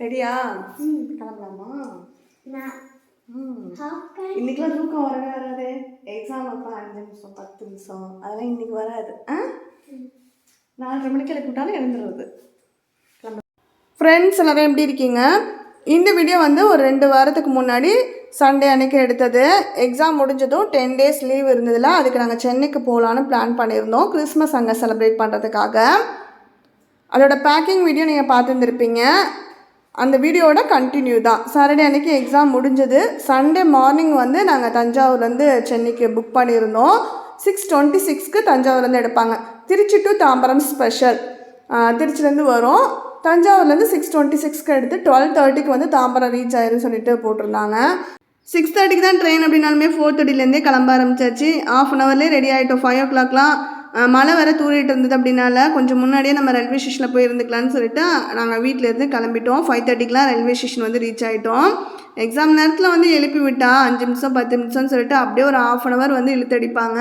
ரெடியா ம் கிளம்பலாமா? இன்னைக்கெல்லாம் தூக்கம் வரவே வராது. எக்ஸாம் அப்போ அஞ்சு நிமிஷம் பத்து நிமிஷம். அதெல்லாம் இன்னைக்கு வராது. ஆ? நாலரை மணிக்கு எழுப்பி விட்டாலும் எழுந்துருவது ஃப்ரெண்ட்ஸ் எல்லாரும் எப்படி இருக்கீங்க? இந்த வீடியோ வந்து ஒரு ரெண்டு வாரத்துக்கு முன்னாடி சண்டே அன்னைக்கு எடுத்தது. எக்ஸாம் முடிஞ்சதும் டென் டேஸ் லீவ் இருந்ததில்ல அதுக்கு நாங்கள் சென்னைக்கு போகலான்னு பிளான் பண்ணியிருந்தோம். கிறிஸ்மஸ் அங்கே செலிப்ரேட் பண்ணுறதுக்காக அதோட பேக்கிங் வீடியோ நீங்கள் பார்த்துருந்துருப்பீங்க. அந்த வீடியோவோட கண்டினியூ தான். சாட்டர்டே அன்னைக்கு எக்ஸாம் முடிஞ்சது. சண்டே மார்னிங் வந்து நாங்கள் தஞ்சாவூர்லேருந்து சென்னைக்கு புக் பண்ணியிருந்தோம். சிக்ஸ் டுவெண்ட்டி சிக்ஸ்க்கு தஞ்சாவூர்லேருந்து எடுப்பாங்க. திருச்சி டு தாம்பரம் ஸ்பெஷல் திருச்சிலேருந்து வரும். தஞ்சாவூர்லேருந்து சிக்ஸ் டுவெண்ட்டி சிக்ஸ்க்கு எடுத்து டுவெல் தேர்ட்டிக்கு வந்து தாம்பரம் ரீச் ஆயிருன்னு சொல்லிட்டு போட்டிருந்தாங்க. சிக்ஸ் தேர்ட்டிக்கு தான் ட்ரெயின் அப்படின்னாலுமே ஃபோர் தேர்ட்டிலேருந்தே கிளம்ப ஆரம்பிச்சாச்சு. ஆஃப் அன் ஹவர்லேயே ரெடி ஆகிட்டோம் ஃபைவ் ஓ கிளாக்லாம் மழை வர தூரிட்டு இருந்தது அப்படின்னால கொஞ்சம் முன்னாடியே நம்ம ரயில்வே ஸ்டேஷனில் போய் இருந்துக்கலாம்னு சொல்லிட்டு நாங்கள் வீட்டிலேருந்து கிளம்பிட்டோம். ஃபைவ் தேர்ட்டிக்கெலாம் ரயில்வே ஸ்டேஷன் வந்து ரீச் ஆகிட்டோம் எக்ஸாம் நேரத்தில் வந்து எழுப்பி விட்டா அஞ்சு நிமிஷம் பத்து நிமிஷம்னு சொல்லிட்டு அப்படியே ஒரு ஆஃப் அன் ஹவர் வந்து இழுத்தடிப்பாங்க.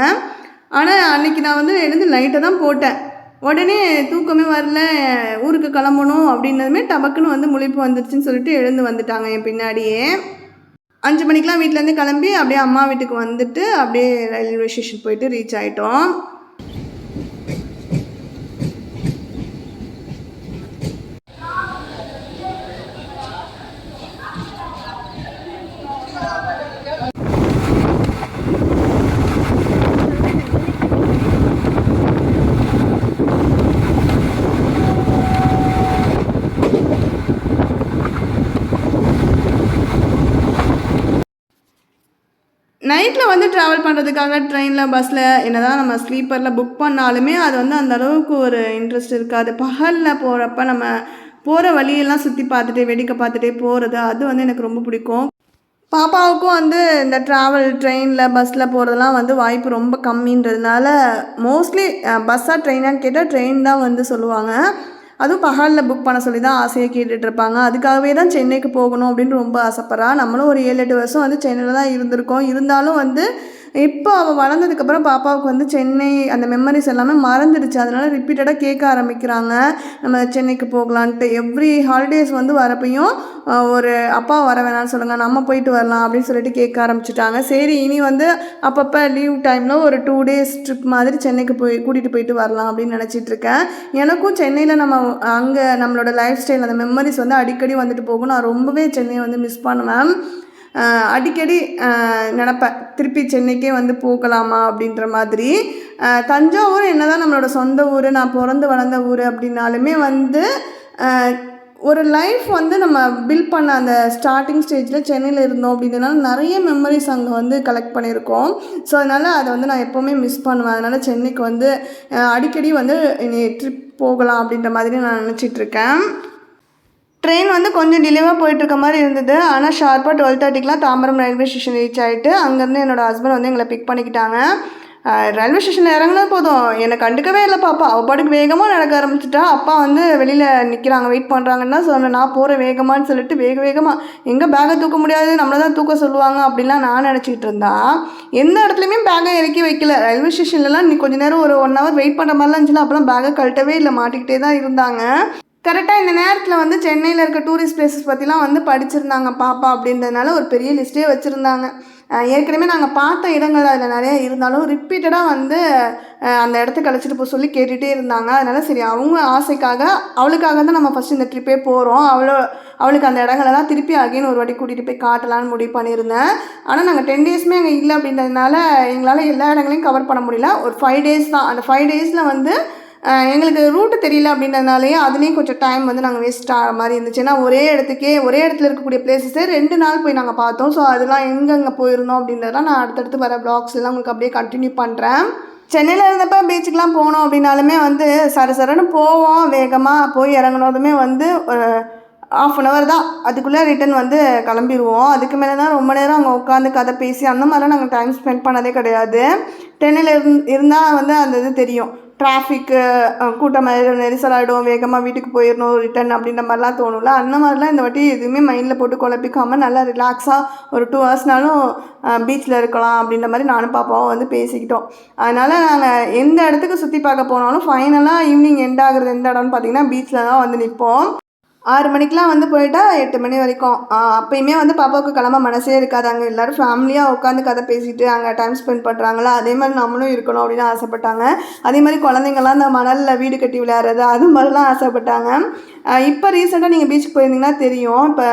ஆனால் அன்னைக்கு நான் வந்து எழுந்து லைட்டை தான் போட்டேன். உடனே தூக்கமே வரல. ஊருக்கு கிளம்பணும் அப்படின்னதுமே டபக்குன்னு வந்து முழிப்பு வந்துருச்சுன்னு சொல்லிட்டு எழுந்து வந்துட்டாங்க என் பின்னாடியே. அஞ்சு மணிக்கெலாம் வீட்டிலேருந்து கிளம்பி அப்படியே அம்மா வீட்டுக்கு வந்துட்டு அப்படியே ரயில்வே ஸ்டேஷன் போயிட்டு ரீச் ஆகிட்டோம் நைட்டில் வந்து ட்ராவல் பண்ணுறதுக்காக ட்ரெயினில் பஸ்ஸில் என்ன தான் நம்ம ஸ்லீப்பரில் புக் பண்ணாலுமே அது வந்து அந்த அளவுக்கு ஒரு இன்ட்ரெஸ்ட் இருக்காது. பகலில் போகிறப்ப நம்ம போகிற வழியெல்லாம் சுற்றி பார்த்துட்டே வேடிக்கை பார்த்துட்டே போகிறது அது வந்து எனக்கு ரொம்ப பிடிக்கும். பாப்பாவுக்கும் வந்து இந்த ட்ராவல் ட்ரெயினில் பஸ்ஸில் போகிறதெல்லாம் வந்து வாய்ப்பு ரொம்ப கம்மின்றதுனால மோஸ்ட்லி பஸ்ஸாக ட்ரெயினான்னு கேட்டால் ட்ரெயின் தான் வந்து சொல்லுவாங்க. அதுவும் பகலில் புக் பண்ண சொல்லி தான் ஆசையை கேட்டுட்ருப்பாங்க அதுக்காகவே தான் சென்னைக்கு போகணும் அப்படின்னு ரொம்ப ஆசைப்பட்றா. நம்மளும் ஒரு ஏழு எட்டு வருஷம் வந்து சென்னையில் தான் இருந்திருக்கோம். இருந்தாலும் வந்து இப்போ அவள் வளர்ந்ததுக்கப்புறம் பாப்பாவுக்கு வந்து சென்னை அந்த மெமரிஸ் எல்லாமே மறந்துடுச்சு. அதனால் ரிப்பீட்டடாக கேட்க ஆரம்பிக்கிறாங்க. நம்ம சென்னைக்கு போகலான்ட்டு. எவ்ரி ஹாலிடேஸ் வந்து வரப்பையும் ஒரு அப்பா வர வேணாம்னு சொல்லுங்கள் நம்ம போயிட்டு வரலாம் அப்படின்னு சொல்லிட்டு கேட்க ஆரம்பிச்சிட்டாங்க. சரி இனி வந்து அப்பப்போ லீவ் டைமில் ஒரு டூ டேஸ் ட்ரிப் மாதிரி சென்னைக்கு போய் கூட்டிகிட்டு போயிட்டு வரலாம் அப்படின்னு நினச்சிட்டு இருக்கேன். எனக்கும் சென்னையில் நம்ம அங்கே நம்மளோட லைஃப் ஸ்டைல் அந்த மெமரிஸ் வந்து அடிக்கடி வந்துட்டு போகும். நான் ரொம்பவே சென்னையை வந்து மிஸ் பண்ணுவேன். அடிக்கடி நினப்பேன் திருப்பி சென்னைக்கே வந்து போகலாமா அப்படின்ற மாதிரி. தஞ்சாவூர் தஞ்சாவூர் என்னதான் நம்மளோட சொந்த ஊர் நான் பிறந்து வளர்ந்த ஊர் அப்படின்னாலுமே வந்து ஒரு லைஃப் வந்து நம்ம பில்ட் பண்ண அந்த ஸ்டார்டிங் ஸ்டேஜில் சென்னையில் இருந்தோம் அப்படின்றனால நிறைய மெமரிஸ் அங்கே வந்து கலெக்ட் பண்ணியிருக்கோம். ஸோ அதனால் அதை வந்து நான் எப்போவுமே மிஸ் பண்ணுவேன். அதனால் சென்னைக்கு வந்து அடிக்கடி வந்து இனி ட்ரிப் போகலாம் அப்படின்ற மாதிரி நான் நினச்சிட்ருக்கேன் ட்ரெயின் வந்து கொஞ்சம் டிலேவாக போயிட்டுருக்க மாதிரி இருந்தது. ஆனால் ஷார்ப்பாக டுவெல் தேர்ட்டிக்கெலாம் தாம்பரம் ரயில்வே ஸ்டேஷன் ரீச் ஆகிட்டு அங்கேருந்து என்னோட ஹஸ்பண்ட் வந்து எங்களை பிக் பண்ணிக்கிட்டாங்க. ரயில்வே ஸ்டேஷனில் இறங்குனா போதும். என்னை கண்டுக்கவே இல்லை பாப்பா. அவள் பாட்டுக்கு வேகமாக நடக்க ஆரம்பிச்சிட்டா. அப்பா வந்து வெளியில் நிற்கிறாங்க வெயிட் பண்ணுறாங்கன்னா சொன்னேன். நான் போகிறேன் வேகமான்னு சொல்லிட்டு வேக வேகமாக எங்கே பேக்கை தூக்க முடியாது? நம்மளை தான் தூக்க சொல்லுவாங்க. அப்படிலாம் நான் நினச்சிக்கிட்டு இருந்தா எந்த இடத்துலையுமே பேக்கை இறக்கி வைக்கல. ரயில்வே ஸ்டேஷன்லலாம் நீ கொஞ்சம் நேரம் ஒரு ஒன் ஹவர் வெயிட் பண்ணுற மாதிரிலாம் இருந்துச்சுன்னா அப்போலாம் பேக்கை கழட்டவே இல்லை. மாட்டிக்கிட்டே தான் இருந்தாங்க. கரெக்டாக இந்த நேரத்தில் வந்து சென்னையில் இருக்க டூரிஸ்ட் பிளேசஸ் பற்றிலாம் வந்து படிச்சிருந்தாங்க பாப்பா அப்படின்றதுனால ஒரு பெரிய லிஸ்ட்டே வச்சுருந்தாங்க. ஏற்கனவே நாங்கள் பார்த்த இடங்கள் அதில் நிறைய இருந்தாலும் ரிப்பீட்டடாக வந்து அந்த இடத்துக்கு அழைச்சிட்டு போக சொல்லி கேட்டுகிட்டே இருந்தாங்க. அதனால் சரி அவங்க ஆசைக்காக அவளுக்காக தான் நம்ம ஃபஸ்ட் இந்த ட்ரிப்பே போகிறோம் அவளோ அவளுக்கு அந்த இடங்களெல்லாம் திருப்பி அகைன் ஒரு வாட்டி கூட்டிகிட்டு போய் காட்டலான்னு முடிவு பண்ணியிருந்தேன். ஆனால் நாங்கள் டென் டேஸுமே அங்கே இல்லை அப்படின்றதுனால எங்களால் எல்லா இடங்களையும் கவர் பண்ண முடியல. ஒரு ஃபைவ் டேஸ் தான். அந்த ஃபைவ் டேஸில் வந்து எங்களுக்கு ரூட்டு தெரியல அப்படின்றதுனாலயே அதுலேயும் கொஞ்சம் டைம் வந்து நாங்கள் வேஸ்ட் ஆகிற மாதிரி இருந்துச்சு. ஏன்னா ஒரே இடத்துக்கே ஒரே இடத்துல இருக்கக்கூடிய பிளேசஸே ரெண்டு நாள் போய் நாங்கள் பார்த்தோம். ஸோ அதெல்லாம் எங்கெங்கே போயிருந்தோம் அப்படின்றதெல்லாம் நான் அடுத்தடுத்து வர பிளாக்ஸ் எல்லாம் உங்களுக்கு அப்படியே கண்டினியூ பண்ணுறேன் சென்னையில் இருந்தப்போ பீச்சுக்கெலாம் போனோம் அப்படின்னாலுமே வந்து சர சரன்னு போவோம். வேகமாக போய் இறங்குனதுமே வந்து ஒரு ஆஃப் அன் ஹவர் தான். அதுக்குள்ளே ரிட்டன் வந்து கிளம்பிடுவோம் அதுக்கு மேலே தான் ரொம்ப நேரம் அங்கே உட்காந்து கதை பேசி அந்த மாதிரிலாம் நாங்கள் டைம் ஸ்பெண்ட் பண்ணதே கிடையாது. சென்னையில் இருந் இருந்தால் வந்து அந்த இது தெரியும். டிராஃபிக்கு கூட்டம் ஆகிடும் வேகமாக வீட்டுக்கு போயிடணும் ரிட்டன் அப்படின்ற மாதிரிலாம் தோணும்ல. அந்த மாதிரிலாம் இந்த வாட்டி எதுவுமே மைண்டில் போட்டு குழப்பிக்காமல் நல்லா ரிலாக்ஸாக ஒரு டூ ஹவர்ஸ்னாலும் பீச்சில் இருக்கலாம் அப்படின்ற மாதிரி நானும் பாப்பாவும் வந்து பேசிக்கிட்டோம். அதனால் நாங்கள் எந்த இடத்துக்கு சுற்றி பார்க்க போனாலும் ஃபைனலாக ஈவினிங் எண்ட் ஆகுறது எந்த இடம்னு பார்த்தீங்கன்னா பீச்சில் தான் வந்து நிற்போம் ஆறு மணிக்கெலாம் வந்து போயிட்டா எட்டு மணி வரைக்கும். அப்பயுமே வந்து பாப்பாவுக்கு கிளம்ப மனசே இருக்காது. அங்கே எல்லோரும் ஃபேமிலியாக உட்காந்து கதை பேசிட்டு அங்கே டைம் ஸ்பெண்ட் பண்ணுறாங்களா அதே மாதிரி நம்மளும் இருக்கணும் அப்படின்னு ஆசைப்பட்டாங்க. அதே மாதிரி குழந்தைங்கள்லாம் அந்த மணலில் வீடு கட்டி விளையாடுறது அது மாதிரிலாம் ஆசைப்பட்டாங்க. இப்போ ரீசெண்டாக நீங்கள் பீச்சுக்கு போயிருந்தீங்கன்னா தெரியும். இப்போ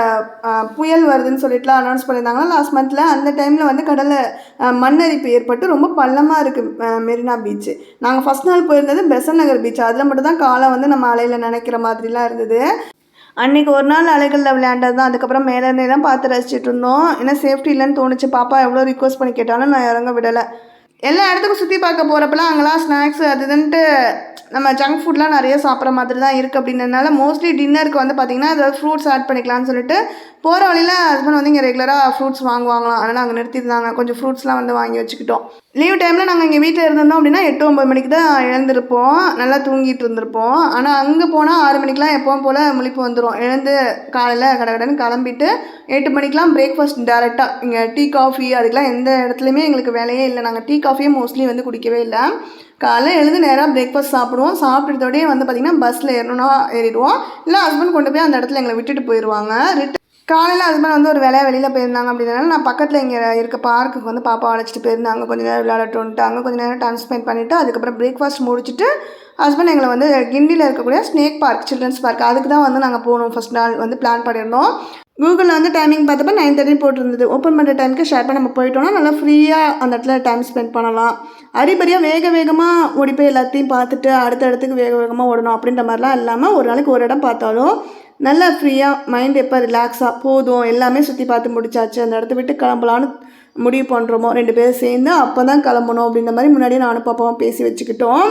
புயல் வருதுன்னு சொல்லிட்டுலாம் அனௌன்ஸ் பண்ணியிருந்தாங்கன்னா லாஸ்ட் மந்தில் அந்த டைமில் வந்து கடலில் மண்ணரிப்பு ஏற்பட்டு ரொம்ப பள்ளமாக இருக்குது மெரினா பீச்சு நாங்கள் ஃபஸ்ட் நாள் போயிருந்தது பெசன் நகர் பீச் அதில் மட்டும் தான் காலை வந்து நம்ம அலையில் நினைக்கிற மாதிரிலாம் இருந்தது. அன்றைக்கி ஒரு நாள் அலைகளில் விளையாண்டது தான் அதுக்கப்புறம் மேலே இருந்தே தான் பார்த்து ரசிச்சிட்டு இருந்தோம். ஏன்னா சேஃப்டி இல்லைன்னு தோணுச்சு. பாப்பா எவ்வளோ ரிக்வஸ்ட் பண்ணி கேட்டாலும் நான் இறங்க விடலை. எல்லா இடத்துக்கும் சுற்றி பார்க்க போகிறப்பெல்லாம் அங்கெல்லாம் ஸ்நாக்ஸ் அது இதுன்ட்டு நம்ம ஜங்க் ஃபுட்லாம் நிறைய சாப்பிட்ற மாதிரி தான் இருக்குது அப்படின்றதுனால மோஸ்ட்லி டின்னருக்கு வந்து பார்த்திங்கன்னா ஏதாவது ஃப்ரூட்ஸ் ஆட் பண்ணிக்கலாம்னு சொல்லிட்டு போகிற வழியில் ஹஸ்பண்ட் வந்து இங்கே ரெகுலராக ஃப்ரூட்ஸ் வாங்குவாங்களாம். அதனால் அங்கே நிறுத்தியிருந்தாங்க. கொஞ்சம் ஃப்ரூட்ஸ்லாம் வந்து வாங்கி வச்சுக்கிட்டோம். லீவ் டைமில் நாங்கள் இங்கே வீட்டில் இருந்திருந்தோம் அப்படின்னா எட்டு ஒம்பது மணிக்கு தான் எழுந்திருப்போம். நல்லா தூங்கிட்டு இருந்திருப்போம். ஆனால் அங்கே போனால் ஆறு மணிக்கெலாம் எப்போவும் போல் முழிப்பு வந்துடும் எழுந்து காலையில் கடகடன்னு கிளம்பிட்டு எட்டு மணிக்கெலாம் பிரேக்ஃபாஸ்ட் டேரெக்டாக இங்கே டீ காஃபி அதுக்கெலாம் எந்த இடத்துலையுமே எங்களுக்கு வேலையே இல்லை. நாங்கள் டீ காஃபியே மோஸ்ட்லி வந்து குடிக்கவே இல்லை. காலைல எழுந்து நேராக பிரேக்ஃபாஸ்ட் சாப்பிடுவோம். சாப்பிட்டதோடய வந்து பார்த்திங்கன்னா பஸ்ஸில் ஏறணும்னா ஏறிடுவோம். இல்லை ஹஸ்பண்ட் கொண்டு போய் அந்த இடத்துல எங்களை விட்டுட்டு போயிடுவாங்க. ரிட்டன் காலையில் ஹஸ்பண்ட் வந்து ஒரு வேலையாக வெளியில் போயிருந்தாங்க அப்படின்றனால நான் பக்கத்தில் இங்கே இருக்க பார்க்குக்கு வந்து பாப்பா அழைச்சிட்டு போயிருந்தாங்க. கொஞ்ச நேரம் விளையாடட்டும்ட்டு அங்கே கொஞ்ச நேரம் டைம் ஸ்பெண்ட் பண்ணிவிட்டு அதுக்கப்புறம் பிரேக்ஃபாஸ்ட் முடிச்சுட்டு ஹஸ்பண்ட் எங்களை வந்து கிண்டியில் இருக்கக்கூடிய ஸ்னேக் பார்க் சில்ட்ரன்ஸ் பார்க் அதுக்கு தான் வந்து நாங்கள் போகணும். ஃபஸ்ட் நாள் வந்து பிளான் பண்ணியிருந்தோம். கூகுளில் வந்து டைமிங் பார்த்தப்ப நைன் தேர்ட்டி போட்டிருந்தது. ஓப்பன் பண்ணுற டைமுக்கு ஷேர் பண்ண நம்ம போயிட்டோம்னா நல்லா ஃப்ரீயாக அந்த இடத்துல டைம் ஸ்பெண்ட் பண்ணலாம். அடிப்படியாக வேக வேகமாக ஓடி போய் எல்லாத்தையும் பார்த்துட்டு அடுத்த இடத்துக்கு வேக வேகமாக ஓடணும் அப்படின்ற மாதிரிலாம் இல்லாமல் ஒரு நாளைக்கு ஒரு இடம் பார்த்தாலும் நல்லா ஃப்ரீயாக மைண்ட் எப்போ ரிலாக்ஸாக போதும் எல்லாமே சுற்றி பார்த்து முடிச்சாச்சு. அந்த இடத்த விட்டு கிளம்பலான்னு முடிவு பண்ணுறோமோ ரெண்டு பேரும் சேர்ந்து அப்போ தான் கிளம்பணும் அப்படின்ற மாதிரி முன்னாடியே நானும் பாப்பாவும் பேசி வச்சுக்கிட்டோம்.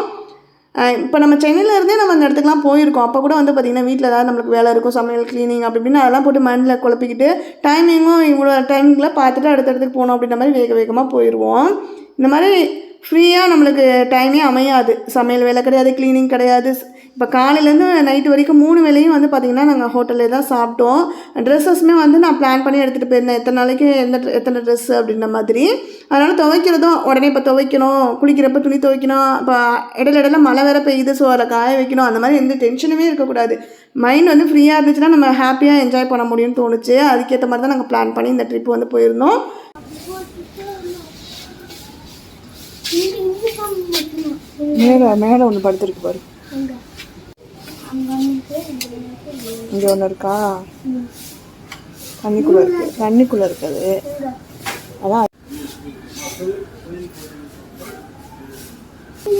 இப்போ நம்ம சென்னையில் இருந்தே நம்ம அந்த இடத்துக்குலாம் போயிருக்கோம். அப்போ கூட வந்து பார்த்திங்கன்னா வீட்டில் ஏதாவது நம்மளுக்கு வேலை இருக்கும் சமையல் க்ளீனிங் அப்படி இப்படின்னு அதெல்லாம் போட்டு மைண்டில் குழப்பிக்கிட்டு டைமிங்கும் இவ்வளோ டைமிங்கில் பார்த்துட்டு அடுத்த இடத்துக்கு போகணும் அப்படின்ற மாதிரி வேக வேகமாக போயிடுவோம் இந்த மாதிரி ஃப்ரீயாக நம்மளுக்கு டைமே அமையாது. சமையல் வேலை கிடையாது க்ளீனிங் கிடையாது. இப்போ காலையிலேருந்து நைட்டு வரைக்கும் மூணு வேளையும் வந்து பார்த்திங்கன்னா நாங்கள் ஹோட்டலில் தான் சாப்பிட்டோம். ட்ரெஸ்ஸஸுமே வந்து நான் பிளான் பண்ணி எடுத்துகிட்டு போயிருந்தேன். எத்தனை நாளைக்கு எந்த எத்தனை ட்ரெஸ்ஸு அப்படின்ற மாதிரி. அதனால் துவைக்கிறதும் உடனே இப்போ துவைக்கணும். குளிக்கிறப்ப துணி துவைக்கணும். இப்போ இடையில இடையில மழை வேற பெய்யுது. ஸோ அதை காய வைக்கணும். அந்த மாதிரி எந்த டென்ஷனுமே இருக்கக்கூடாது. மைண்ட் வந்து ஃப்ரீயாக இருந்துச்சுன்னா நம்ம ஹாப்பியாக என்ஜாய் பண்ண முடியும்னு தோணுச்சு. அதுக்கேற்ற மாதிரி தான் நாங்கள் பிளான் பண்ணி இந்த ட்ரிப் வந்து போயிருந்தோம். மேலே மேலே ஒன்று படுத்துருக்கு பாரு. இங்கே ஒன்று இருக்கா? தண்ணிக்குள்ளே இருக்கு. தண்ணிக்குள்ளே இருக்குது. அதான்.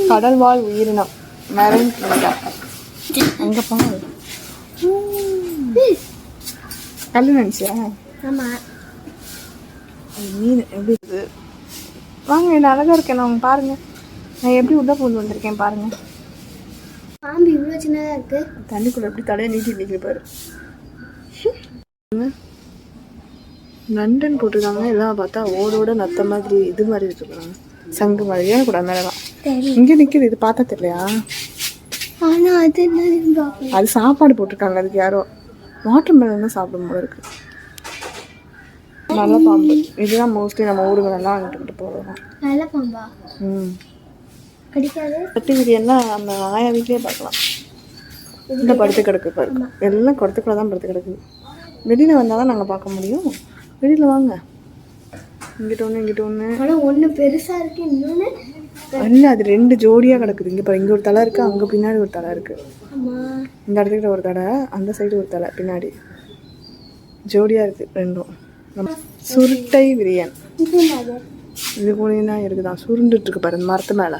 கடல் வாழ் உயிரினம். மெரைன் கிங்டம் அங்கே பாரு. கல் நினச்சியா? மீன் எப்படி இருக்குது? வாங்க என்ன அழகாக இருக்கேன் நான் பாருங்க. நான் எப்படி உள்ள பூந்து வந்திருக்கேன் பாருங்க. பாம்பு இவ்வளோ சின்னதாக இருக்கு. தண்ணிக்குள்ள எப்படி தலையை நீட்டி நிற்கிற பாரு. லண்டன் போட்டிருக்காங்க. எல்லாம் பார்த்தா ஓடோட நத்த மாதிரி இது மாதிரி வச்சுருக்காங்க. சங்கு மாதிரி. ஏன் கூட தெரியும். இங்கே நிற்கிது இது பார்த்தா தெரியலையா? ஆனால் அது அது சாப்பாடு போட்டிருக்காங்க. அதுக்கு யாரோ. வாட்டர் மெலன் சாப்பிடும் போல இருக்கு. நல்ல பாம்பு. இதுதான் மோஸ்ட்லி நம்ம ஊருங்களெல்லாம் வாங்கிட்டு போகிறோம் நல்ல பாம்பா? ம். கடிக்காது? கட்டி விரியெல்லாம் நம்ம ஆயா வீட்லயே பார்க்கலாம். இந்த படுத்து கிடக்கு பாரு. எல்லாம் குடத்துக்குள்ள தான் படுத்து கிடக்குது வெளியில் வந்தால் தான் நாங்கள் பார்க்க முடியும். வெளியில் வாங்க. இங்கிட்ட ஒன்று இங்கிட்ட ஒன்று ஆனால் ஒன்று பெருசாக இருக்கு இன்னொன்று இல்லை அது ரெண்டு ஜோடியாக கிடக்குது. இங்கே பாரு இங்கே ஒரு தலை இருக்குது அங்கே பின்னாடி ஒரு தலை இருக்குது இந்த இடத்துக்கிட்ட ஒரு தலை அந்த சைடு ஒரு தலை பின்னாடி. ஜோடியாக இருக்குது ரெண்டும். சுருட்டை விரியன் இது என்னது இது கூட தான் இருக்குதான் சுருண்டுட்டு இருக்கு பாரு இந்த மரத்து மேலே.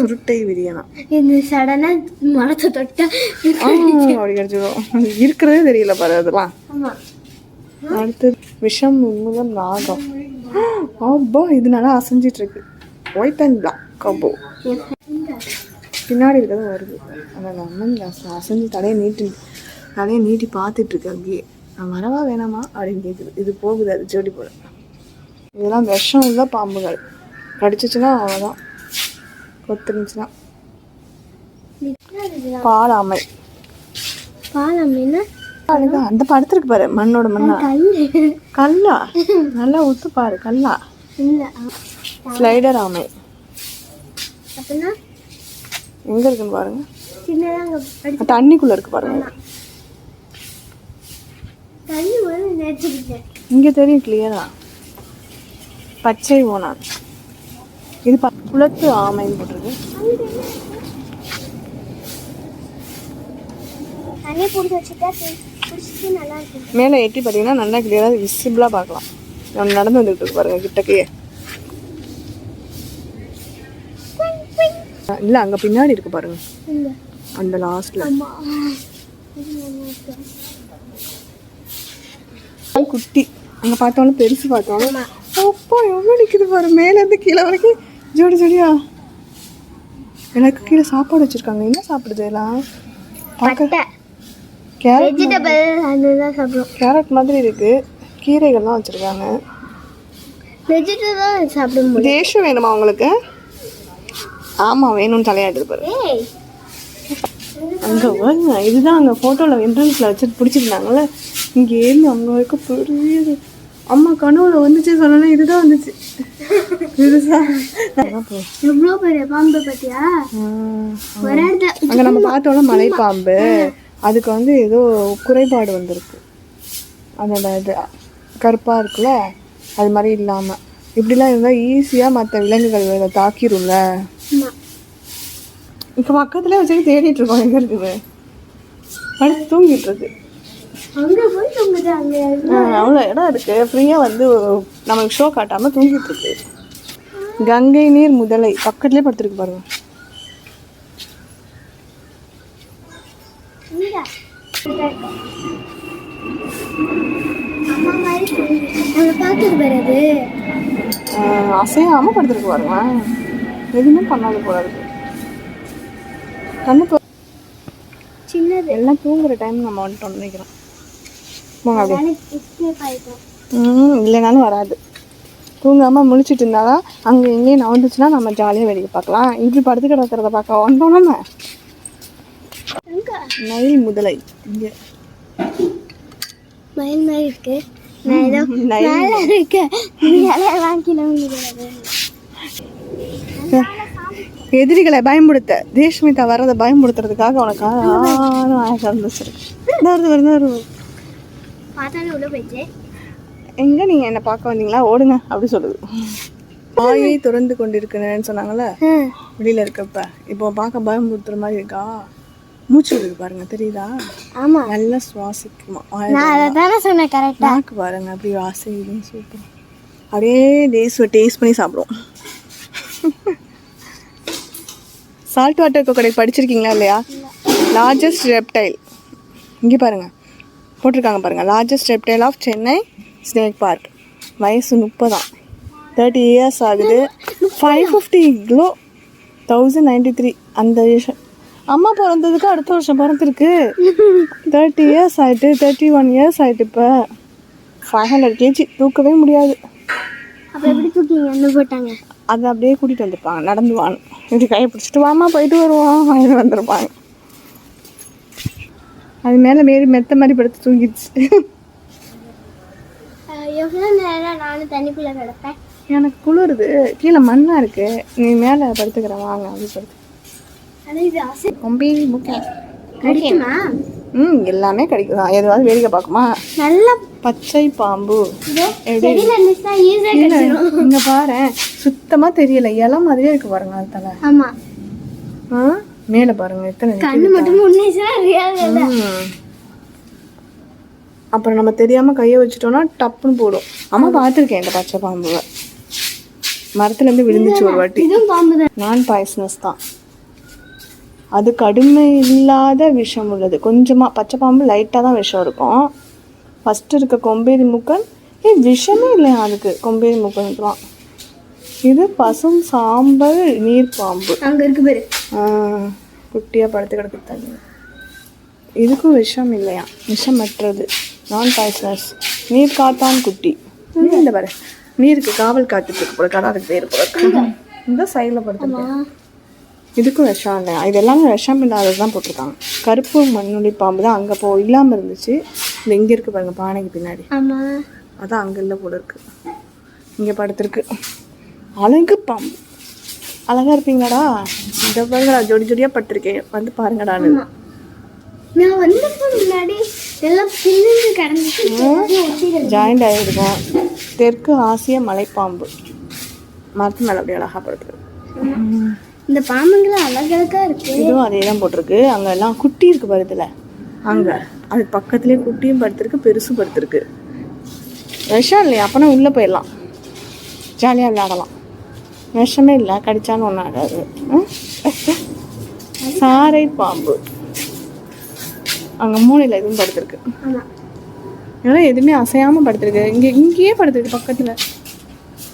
சுருட்டை விரியனா இது சடனாக மரத்தை தொட்டா அப்படி கிடைச்சிடும் இருக்கிறதே தெரியல பாரு அதெல்லாம். அடுத்து விஷம் உண்முதல் நாகம். அப்போ இது நல்லா அசைஞ்சிட்டு இருக்கு. ஒயிட் அண்ட் பிளாக் கபோ பின்னாடி இருக்கிறது வருது. ஆனால் நம்ம அசைஞ்சு தலையை நீட்டி தலையை நீட்டி பார்த்துட்டு இருக்கு அங்கேயே. நான் வரவா வேணாமா அப்படின்னு கேட்குது இது போகுது அது ஜோடி போல. இதெல்லாம் விஷம் உள்ள பாம்புகள். கடிச்சிச்சுன்னா அவ்வளோதான் கொத்துருந்துச்சுன்னா. பாலாமை. பாலம் என்ன? அதுதான் அந்த படத்திற்கு பாரு மண்ணோட மண்ணா. கல் கல்லா. நல்லா உத்து பாரு கல்லா. இல்லை. ஸ்லைடர் ஆமை. எங்க இருக்குன்னு பாருங்க. தண்ணிக்குள்ள இருக்கு பாருங்க. தண்ணி வந்து நினைச்சுக்கிட்டேன் இங்க தெரியும் கிளியரா பச்சை ஓனான். இது ப- குளத்து ஆமைன்னு போட்டிருக்கு. தண்ணி பிடிச்சி வச்சுட்டா பிடிச்சிட்டு நல்லா இருக்கும். மேலே எட்டி பார்த்தீங்கன்னா நல்லா கிளியராக விசிபிளாக பார்க்கலாம். நான் நடந்து வந்துட்டு இருக்கு பாருங்க கிட்டக்கையே. இல்லை அங்கே பின்னாடி இருக்கு பாருங்க. அந்த லாஸ்ட்ல குட்டி. அங்கே பார்த்தாலும் பெருசு பார்த்தாலும் அப்பா எவ்வளோ நிற்குது பாரு. மேலேருந்து கீழே வரைக்கும் ஜோடி ஜோடியா. எனக்கு கீழே சாப்பாடு வச்சுருக்காங்க. என்ன சாப்பிடுது எல்லாம் பார்க்க கேரட் கேரட் மாதிரி. இருக்கு. கீரைகள்லாம் வச்சுருக்காங்க. வெஜிடபிள் சாப்பிட முடியும் வேணுமா உங்களுக்கு? ஆமாம் வேணும்னு தலையாடுது பாரு. அங்கே வருங்க இதுதான் அங்கே ஃபோட்டோவில் என்ட்ரன்ஸில் வச்சுட்டு பிடிச்சிருந்தாங்கல்ல? இங்கே ஏறி அங்கே வரைக்கும் பெரியது. அம்மா கனவுல வந்துச்சு சொன்னா இதுதான் வந்துச்சு. பெருசா எவ்வளோ பெரிய பாம்பு பார்த்தியா ஒரு இடத்துல அங்கே நம்ம பார்த்தோம்ல மலைப்பாம்பு. அதுக்கு வந்து ஏதோ குறைபாடு வந்திருக்கு. அதோட இது கருப்பாக இருக்குல்ல? அது மாதிரி இல்லாமல் இப்படிலாம் இருந்தால் ஈஸியாக மற்ற விலங்குகள் தாக்கிரும்ல. இப்போ பக்கத்துல வச்சு தேடிட்டு இருக்கோம். எங்கே இருக்குது? படுத்து தூங்கிட்டு இருக்கு. அவ்வளோ இடம் இருக்கு. ஃப்ரீயாக வந்து நமக்கு ஷோ காட்டாமல் தூங்கிட்டு இருக்கு. கங்கை நீர் முதலை பக்கத்துலேயே படுத்துருக்கு பாருங்க. இங்க. அம்மா மாதிரி தூங்குது. அங்க பாத்துக்கு பிறகு ஆஹ் அசையாம படுத்துருக்கு பாருங்க. எதுவுமே பண்ணாது போல இருக்கு. தொ- சின்னது. எல்லாம் தூங்குற டைம் நம்ம வந்துட்டோம்னு நினைக்கிறோம் இல்லைனாலும் வராது. தூங்காமல் முழிச்சிட்டு இருந்தாதான் அங்கே எங்கேயும் நவந்துச்சுன்னா நம்ம ஜாலியாக வேடிக்கை பார்க்கலாம். இப்படி படுத்து கிடக்கிறத பார்க்க வந்தோம் நம்ம. நயில் முதலை. இங்கே. மயில் மாதிரி இருக்கு. நான் இருக்க. விழுகிறது எதிரிகளை பயன்படுத்த தேஷ்மிதா வர்றதை பயன்படுத்துறதுக்காக உனக்கு இருந்துச்சிருக்கு வருது வருது வருது உள்ள போயிடுச்சு. எங்க நீங்க என்ன பார்க்க வந்தீங்களா? ஓடுங்க அப்படி சொல்லுது. வாயை திறந்து கொண்டிருக்கிறேன்னு சொன்னாங்கல்ல? வெளியில இருக்கப்ப. இப்போ பார்க்க பயமுறுத்துற மாதிரி இருக்கா? மூச்சு விடுது பாருங்க தெரியுதா? ஆமா. நல்லா சுவாசிக்குமா சொன்னேன் கரெக்டா நாக்கு பாருங்க அப்படி ஆசை சூப்பர் அப்படியே டேஸ் டேஸ்ட் பண்ணி சாப்பிடுவோம். சால்ட் வாட்டர் கொக்கடை படிச்சிருக்கீங்களா இல்லையா? லார்ஜஸ்ட் ரெப்டைல் இங்கே பாருங்க. போட்டிருக்காங்க பாருங்கள் largest reptile of Chennai snake park வயசு முப்பதாம் தேர்ட்டி இயர்ஸ் ஆகுது. Five fifty kilo thousand ninety three அந்த விஷயம் அம்மா பிறந்ததுக்கு அடுத்த வருஷம் பிறந்திருக்கு. தேர்ட்டி இயர்ஸ் ஆகிட்டு தேர்ட்டி ஒன் இயர்ஸ் ஆகிட்டு இப்போ ஃபைவ் ஹண்ட்ரட் கேஜி தூக்கவே முடியாது. அப்ப எப்படி தூக்கிங்க? என்ன போட்டாங்க. அதை அப்படியே கூட்டிகிட்டு வந்திருப்பாங்க. நடந்து வாங்க. இப்படி கையை பிடிச்சிட்டு வாமா போயிட்டு வருவோம். வாங்கிட்டு வந்திருப்பாங்க. அது மேலே மேரி மெத்த மாதிரி படுத்து தூங்கிடுச்சு. அஹ் எவ்வளவு நேரம் நானும் தண்ணிக்குள்ள கிடப்பேன்? எனக்கு குளிருது. கீழே மண்ணாக இருக்கு. நீ மேலே படுத்துக்கிற வாங்க அப்படி படுத்து. ஆனா இது ஆசை கொம்பி முக்கியம் கிடைக்குமா ம் எல்லாமே கிடைக்கும் எதுவாவது வேடிக்கை பார்க்குமா? நல்லா பச்சை பாம்பு. இங்க பாரு சுத்தமா தெரியல. இலை மாதிரியே இருக்கு பாருங்க அது தலை. ஆமா. ஆ மேல பாருங்க எத்தனை. கண்ணு மட்டும். அப்புறம் நம்ம தெரியாம கையை வச்சுட்டோம்னா டப்புன்னு போடும். அம்மா பார்த்துருக்கேன் இந்த பச்சை பாம்புவை. மரத்துல இருந்து விழுந்துச்சு ஒரு வாட்டி. நான் பாய்சனஸ் தான். அது கடுமை இல்லாத விஷம் உள்ளது. கொஞ்சமாக பச்சை பாம்பு லைட்டாக தான் விஷம் இருக்கும். ஃபஸ்ட்டு இருக்க கொம்பேரி முக்கன். ஏ விஷமே இல்லையா அதுக்கு? கொம்பேரி முக்கனுக்குலாம். இது பசும் சாம்பல் நீர் பாம்பு. அங்க இருக்கு பேரு. குட்டியாக படுத்து கிடக்கு தண்ணி. இதுக்கும் விஷம் இல்லையா? விஷமற்றது. நான் பாய்சனஸ் நீர் காத்தான் குட்டி. இந்த பாரு. நீருக்கு காவல் காத்துட்டு இருக்கு போல கடா அதுக்கு பேர் போல. இந்த. சைடில் படுத்துருக்கேன். இதுக்கும் விஷம் இல்லையா இது எல்லாமே விஷம் இல்லாதது தான் போட்டிருக்காங்க. கருப்பு மண்ணுளி பாம்பு தான் அங்கே போ இல்லாமல் இருந்துச்சு. இந்த இங்கே இருக்கு பாருங்க பானைக்கு பின்னாடி. அதான் அங்கே இல்லை போல இருக்கு. இங்கே படுத்துருக்கு. அழகு பாம்பு அழகா இருப்பீங்களாடா? இந்த பாருங்கடா ஜோடி ஜோடியாக பட்டிருக்கேன் வந்து பாருங்கடான்னு நான் வந்தப்போ முன்னாடி எல்லாம் பிரிஞ்சு கிடந்துச்சு ஜாயிண்ட் ஆகிருக்கும் தெற்கு ஆசிய மலைப்பாம்பு. மரத்து மேலே அப்படியே அழகாக படுத்துருக்கு. இந்த பாம்புங்களாம் அழகழகா இருக்கு. இதுவும் அதே தான் போட்டிருக்கு. அங்கே எல்லாம் குட்டி இருக்கு பாருதுல அங்கே. அது பக்கத்துலேயே குட்டியும் படுத்திருக்கு பெருசும் படுத்திருக்கு. விஷம் இல்லையா அப்போனா உள்ளே போயிடலாம். ஜாலியாக விளையாடலாம். விஷமே இல்லை கடிச்சாலும் ஒன்றும் ஆகாது. ம்? சாரை பாம்பு. அங்கே மூளையில் எதுவும் படுத்திருக்கு. ஆமா. இதெல்லாம் எதுவுமே அசையாமல் படுத்திருக்கு. இங்கே இங்கேயே படுத்திருக்கு பக்கத்தில்.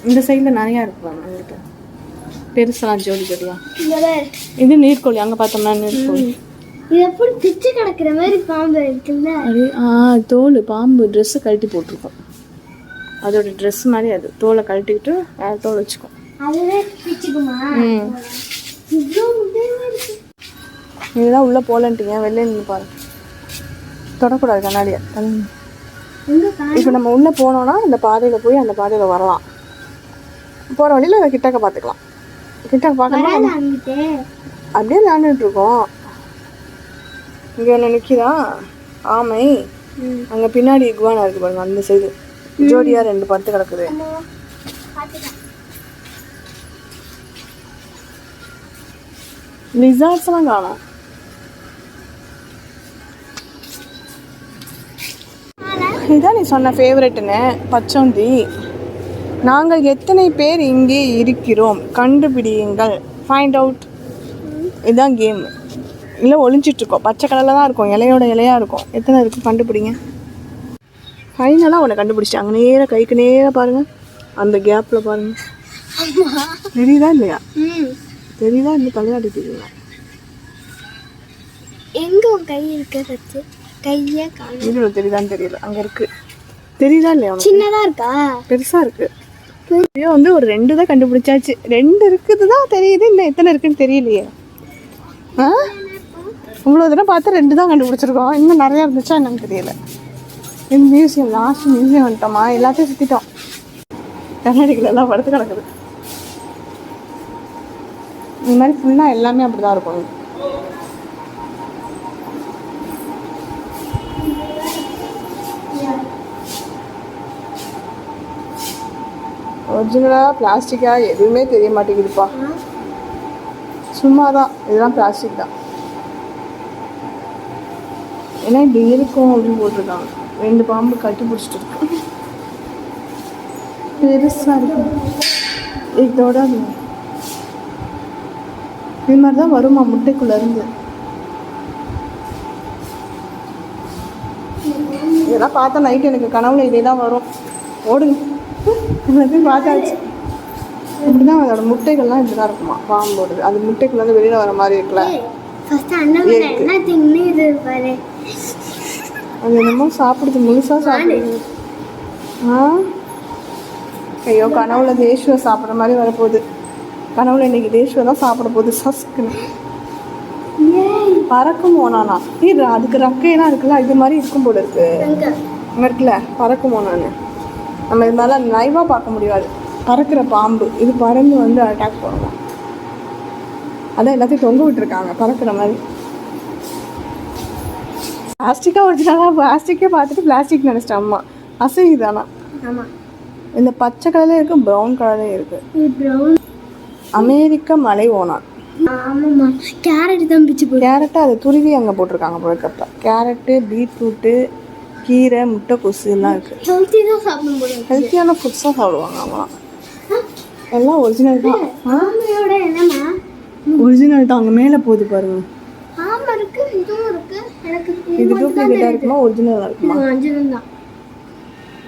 இந்த சைடில் நிறையா இருக்கு பாருங்க அங்கிட்ட. பெருசெல்லாம் ஜோடி ஜோடியா. இது நீர்க்கோழி அங்கே பார்த்தோம்னா நீர்க்கோழி. இது எப்படி பிச்சு கிடக்குற மாதிரி பாம்பு இருக்குல்ல அது ஆ தோல் பாம்பு ட்ரெஸ்ஸு கழட்டி போட்டிருக்கோம். அதோட ட்ரெஸ் மாதிரி அது. தோலை கழட்டிக்கிட்டு வேறு தோல் வச்சுக்கும். அதுவே பிச்சுக்குமா ம். இதுதான் உள்ளே போகலன்ட்டீங்க வெளில நின்று பாரு. தொடக்கூடாது கண்ணாடியை. இப்போ நம்ம உள்ளே போனோம்னா இந்த பாதையில் போய் அந்த பாதையில் வரலாம். போகிற வழியில் அதை கிட்டக்க பார்த்துக்கலாம். வராது அங்கிட்டு. அப்படியே விளையாண்டுட்டு இருக்கோம். இங்கே ஒன்று நிற்கிதா ஆமை. அங்கே பின்னாடி இகுவானா இருக்கு பாருங்க அந்த சைடு ஜோடியாக ரெண்டு படுத்து கிடக்குது. லிசார்ட்ஸ்லாம் காணும். இதான் நீ சொன்ன ஃபேவரெட்டுன்னு பச்சோந்தி நாங்கள் எத்தனை பேர் இங்கே இருக்கிறோம்? கண்டுபிடியுங்கள். ஃபைண்ட் அவுட் இதுதான் கேம் இல்லை ஒளிஞ்சிட்ருக்கோம். பச்சை கலரில் தான் இருக்கும். இலையோட இலையாக இருக்கும். எத்தனை இருக்குது கண்டுபிடிங்க. ஃபைனலாக உன்னை கண்டுபிடிச்சிட்டு அங்கே நேராக கைக்கு நேராக பாருங்கள் அந்த கேப்பில் பாருங்கள் தெரியுதா இல்லையா? ம். தெரியுதா தலையாடி தெரியுமா எங்க உன் கை இருக்க சச்சு? கையே தெரியுதான்னு தெரியல. அங்க இருக்கு. தெரியுதா இல்லையா உனக்கு? சின்னதா இருக்கா? பெருசா இருக்கு. ஐயோ வந்து ஒரு ரெண்டு தான் கண்டுபிடிச்சாச்சு. ரெண்டு இருக்குது தான் தெரியுது இன்னும் எத்தனை இருக்குன்னு தெரியலையே. ஆ? இவ்வளோ தடவை பார்த்து ரெண்டு தான் கண்டுபிடிச்சிருக்கோம். இன்னும் நிறையா இருந்துச்சா என்னன்னு தெரியல. இந்த மியூசியம் லாஸ்ட் மியூசியம் வந்துட்டோமா? எல்லாத்தையும் சுற்றிட்டோம் கர்நாடகில் எல்லாம் படுத்து கிடக்குது. இந்த மாதிரி ஃபுல்லாக எல்லாமே அப்படி தான் இருக்கும். ஒரிஜினலாக பிளாஸ்டிக்காக எதுவுமே தெரிய மாட்டேங்குதுப்பா. சும்மா தான் இதெல்லாம் பிளாஸ்டிக் தான். ஏன்னா இப்படி இருக்கும் அப்படின்னு போட்டிருக்காங்க. ரெண்டு பாம்பு கட்டி பிடிச்சிட்டு இருக்கு. பெருசாக இருக்கும் இதோட அது இது மாதிரி தான் வருமா முட்டைக்குள்ளேருந்து இதெல்லாம் பார்த்தா நைட் எனக்கு கனவுல இதே தான் வரும். ஓடுங்க. எல்லாத்தையும் பார்த்தாச்சு. இப்படி தான் அதோட முட்டைகள்லாம் இப்படி தான் இருக்குமா? பாம்போடுது அது முட்டைக்குள்ள வந்து வெளியில் வர மாதிரி இருக்குல்ல. அது என்னமோ சாப்பிடுது. முழுசாக சாப்பிடுது. ஆ? ஐயோ கனவுல தேஷ்வ சாப்பிட்ற மாதிரி வரப்போகுது. கனவுல இன்னைக்கு தேஷ்வ தான் சாப்பிட போகுது. சஸ்க்குன்னு. பறக்கும் ஓனானா? இது அதுக்கு ரக்கையெல்லாம் இருக்குல்ல? இது மாதிரி இருக்கும் போல இருக்கு. இருக்குல்ல? பறக்கும் ஓனானு நம்ம இது மாதிரிலாம் லைவாக பார்க்க முடியாது. பறக்கிற பாம்பு இது பறந்து வந்து அட்டாக் பண்ணலாம் அதான் எல்லாத்தையும் தொங்க விட்டுருக்காங்க பறக்கிற மாதிரி. பிளாஸ்டிக்காக ஒரிஜினலாக பிளாஸ்டிக்கே பார்த்துட்டு பிளாஸ்டிக் நினச்சிட்டேன் அம்மா. அசையுதானா? ஆமா. இந்த பச்சை கலர்லேயும் இருக்குது ப்ரௌன் கலர்லேயும் இருக்குது அமெரிக்க மலை ஓனான் ஆமாம்மா. கேரட் தான் பிச்சு கேரட்டை அதை துருவி அங்கே போட்டிருக்காங்க போலக்கப்ப கேரட்டு பீட்ரூட்டு கீரை முட்டைக்கோசு எல்லாம் இருக்குது ஹெல்த்தி தான் ஹெல்த்தியான ஃபுட்ஸாக சாப்பிடுவாங்க ஆமாம் எல்லாம் ஒரிஜினல் தான். ஆமையோட என்னம்மா? ஒரிஜினல் தான் அங்கே மேலே போகுது பாருங்க. ஆமை இருக்கு இதுவும் இருக்கு. எனக்கு இது இது மட்டும் தான் டூப்ளிகேட்டாக தெரியுது. இருக்குமா ஒரிஜினலாக இருக்குமா? தான்.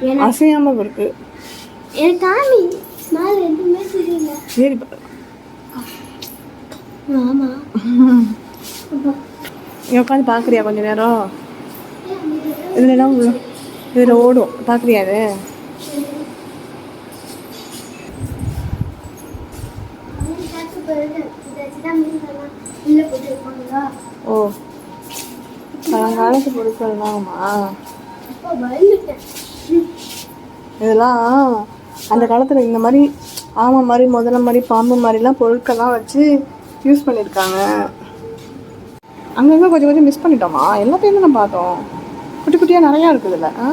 எனக்கு அசையாமல் இருக்கு. எனக்கு காமி மேலே எதுவுமே தெரியல. சரி ஆமா. உட்காந்து பார்க்குறியா கொஞ்ச நேரம்? இதில் இதில் ஓடும் பார்க்குறியா அது ஓ பழங்காலத்து பொருட்கள்லாமா இதெல்லாம் அந்த காலத்தில் இந்த மாதிரி ஆமை மாதிரி முதல்ல மாதிரி பாம்பு மாதிரிலாம் பொருட்கள்லாம் வச்சு யூஸ் பண்ணியிருக்காங்க அங்கங்கே கொஞ்சம் கொஞ்சம் மிஸ் பண்ணிட்டோமா எல்லாத்தையும் தான் பார்த்தோம் குட்டி குட்டியாக நிறையா இருக்குதுல்ல. ஆ?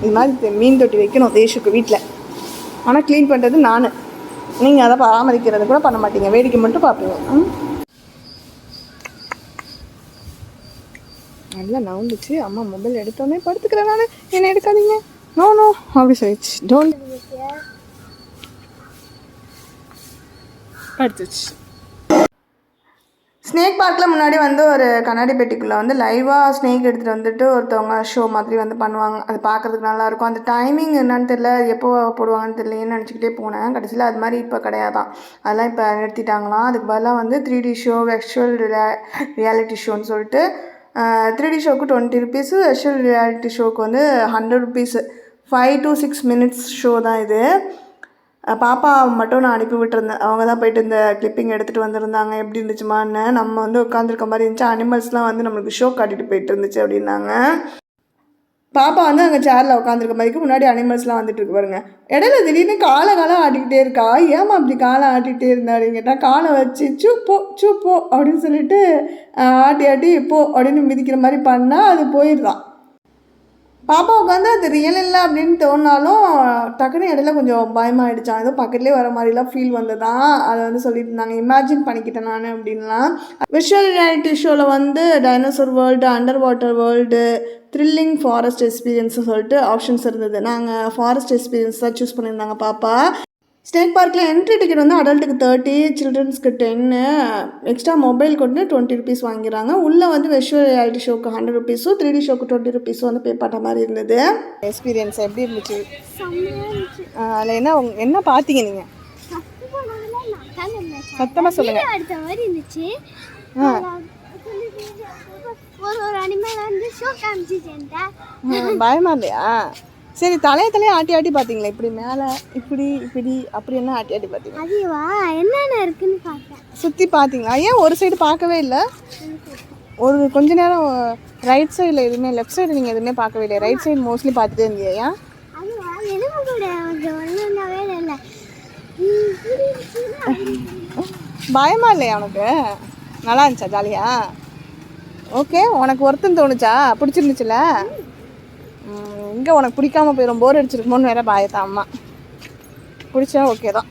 இது மாதிரி மீன் தொட்டி வைக்கணும் தேஷுக்கு வீட்டில் ஆனால் க்ளீன் பண்ணுறது நான். நீங்கள் அதை பராமரிக்கிறது கூட பண்ண மாட்டீங்க. வேடிக்கை மட்டும் பார்ப்பீங்க? நல்லா நவுந்துச்சு. அம்மா மொபைல் எடுத்தோடனே படுத்துக்கிறேன் நான். என்ன எடுக்காதீங்க. நோ நோ அப்படி சொல்லிச்சு டோன்ட் படுத்துச்சு. ஸ்னேக் பார்க்கில் முன்னாடி வந்து ஒரு கண்ணாடி பெட்டிக்குள்ளே வந்து லைவாக ஸ்னேக் எடுத்துகிட்டு வந்துட்டு ஒருத்தவங்க ஷோ மாதிரி வந்து பண்ணுவாங்க. அது பார்க்குறதுக்கு நல்லாயிருக்கும் அந்த டைமிங் என்னன்னு தெரியல. எப்போ போடுவாங்கன்னு தெரியலையேன்னு நினச்சிக்கிட்டே போனேன். கடைசியில் அது மாதிரி இப்போ கிடையாதான். அதெல்லாம் இப்போ நிறுத்திட்டாங்களாம். அதுக்கு பதிலாக வந்து three D show virtual reality ஷோன்னு சொல்லிட்டு த்ரீ டி ஷோக்கு டுவெண்ட்டி ருபீஸு வெர்ச்சுவல் ரியாலிட்டி ஷோக்கு வந்து hundred rupees five to six minutes show தான் இது. பாப்பா மட்டும் நான் அனுப்பி விட்டுருந்தேன். அவங்க தான் போயிட்டு இந்த கிளிப்பிங் எடுத்துகிட்டு வந்திருந்தாங்க. எப்படி இருந்துச்சுமான்னு நம்ம வந்து உட்காந்துருக்க மாதிரி இருந்துச்சு. அனிமல்ஸ்லாம் வந்து நம்மளுக்கு ஷோ காட்டிட்டு போயிட்டு இருந்துச்சு அப்படின்னாங்க. பாப்பா வந்து அங்கே சேரில் உட்காந்துருக்க மாதிரிக்கு முன்னாடி அனிமல்ஸ்லாம் வந்துட்டு இருக்கு பாருங்க. இடையில திடீர்னு காலை காலை ஆட்டிக்கிட்டே இருக்கா? ஏமா அப்படி காலை ஆட்டிகிட்டே இருந்தா அப்படின்னு கேட்டால் காலை வச்சு சூ போ சூ போ அப்படின்னு சொல்லிட்டு ஆட்டி ஆட்டி போ அப்படின்னு மிதிக்கிற மாதிரி பண்ணால் அது போயிடுதான். பாப்பாவுக்கு வந்து அது ரியல் இல்லை அப்படின்னு தோணாலும் டக்குனு இடையில கொஞ்சம் பயமாயிடுச்சான் ஏதோ பக்கத்துலேயே வர மாதிரிலாம் ஃபீல் வந்ததான் அதை வந்து சொல்லிட்டு இருந்தாங்க. இமேஜின் பண்ணிக்கிட்டேன் நான் அப்படின்லாம். விஷுவல் ரியாலிட்டி ஷோவில் வந்து dinosaur world under water world thrilling forest experience சொல்லிட்டு ஆப்ஷன்ஸ் இருந்தது. நாங்கள் ஃபாரஸ்ட் எக்ஸ்பீரியன்ஸ் தான் சூஸ் பண்ணியிருந்தாங்க பாப்பா. ஸ்டேட் பார்க்கில் என்ட்ரி டிக்கெட் வந்து அடல்ட்டுக்கு தேர்ட்டி சில்ட்ரன்ஸ்க்கு டென்னு எக்ஸ்ட்ரா மொபைல் கொண்டு டுவெண்ட்டி ருபீஸ் வாங்கிறாங்க உள்ளே வந்து விஷுவல் ரியாலிட்டி ஷோக்கு ஹண்ட்ரட் ருபீஸும் த்ரீ டி ஷோக்கு டுவெண்ட்டி ருபீஸும் வந்து பே பண்ணுற மாதிரி இருந்தது. எக்ஸ்பீரியன்ஸ் எப்படி இருந்துச்சு? செம்மையா இருந்துச்சு. அதில் என்ன உங்க- என்ன பார்த்தீங்க நீங்கள் சத்தமாக சொல்லுங்கள் அடுத்த மாதிரி இருந்துச்சு. ஒரு ஒரு அனிமல் வந்து ஷோ காமிச்சிட்டேன் பயமா இல்லையா? சரி தலையை தலையை ஆட்டி ஆட்டி பார்த்தீங்களா? இப்படி மேலே இப்படி இப்படி அப்படி என்ன ஆட்டி ஆட்டி பார்த்தீங்க? அதுவா என்னென்ன இருக்குன்னு பார்த்தேன். சுற்றி பார்த்தீங்களா? ஏன் ஒரு சைடு பார்க்கவே இல்லை? ஒரு கொஞ்ச நேரம் ரைட் சைடில் எதுவுமே லெஃப்ட் சைடு நீங்கள் எதுவுமே பார்க்கவே இல்லை ரைட் சைடு மோஸ்ட்லி பார்த்துட்டே இருந்தீங்க ஏன்? பயமா இல்லையா உனக்கு? நல்லா இருந்துச்சா ஜாலியா ஓகே உனக்கு ஒருத்தன் தோணுச்சா? பிடிச்சிருந்துச்சுல? எங்கே உனக்கு பிடிக்காம போயிடும் போர் அடிச்சிருக்குமோன்னு வேற பயத்தான் அம்மா. பிடிச்சா ஓகே தான்.